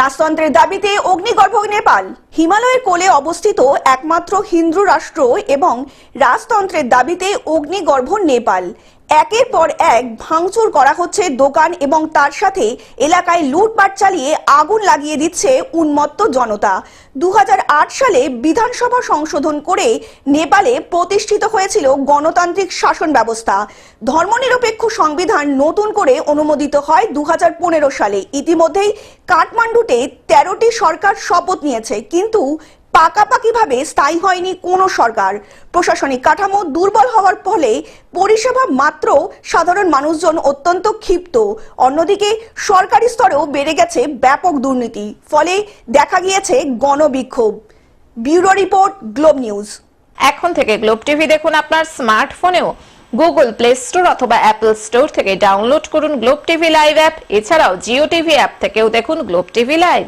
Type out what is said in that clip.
রাজতন্ত্রের দাবিতে অগ্নিগর্ভ নেপাল। হিমালয়ের কোলে অবস্থিত একমাত্র হিন্দু রাষ্ট্র এবং রাজতন্ত্রের দাবিতে অগ্নিগর্ভ নেপাল। একের পর এক ভাঙচুর করা হচ্ছে দোকান এবং তার সাথে এলাকায় লুটপাট চালিয়ে আগুন লাগিয়ে দিচ্ছে উন্মত্ত জনতা। দু হাজার আট সালে বিধানসভা সংশোধন করে নেপালে প্রতিষ্ঠিত হয়েছিল গণতান্ত্রিক শাসন ব্যবস্থা। ধর্মনিরপেক্ষ সংবিধান নতুন করে অনুমোদিত হয় দু হাজার পনেরো সালে। ইতিমধ্যেই কাঠমান্ডুতে তেরোটি সরকার শপথ নিয়েছে, কিন্তু পাকাপাকিভাবে স্থায়ী হয়নি কোনো সরকার। প্রশাসনিক কাঠামো দুর্বল হওয়ার ফলে পরিষেবা মাত্র সাধারণ মানুষজন অত্যন্ত ক্ষিপ্ত। অন্যদিকে সরকারি স্তরেও বেড়ে গেছে ব্যাপক দুর্নীতি, ফলে দেখা গিয়েছে গণবিক্ষোভ। Bureau report, Globe News. এখন থেকে গ্লোব টিভি দেখুন আপনার স্মার্টফোনেও। গুগল প্লে স্টোর অথবা অ্যাপল স্টোর থেকে ডাউনলোড করুন গ্লোব টিভি লাইভ অ্যাপ। এছাড়াও জিও টিভি অ্যাপ থেকেও দেখুন গ্লোব টিভি লাইভ।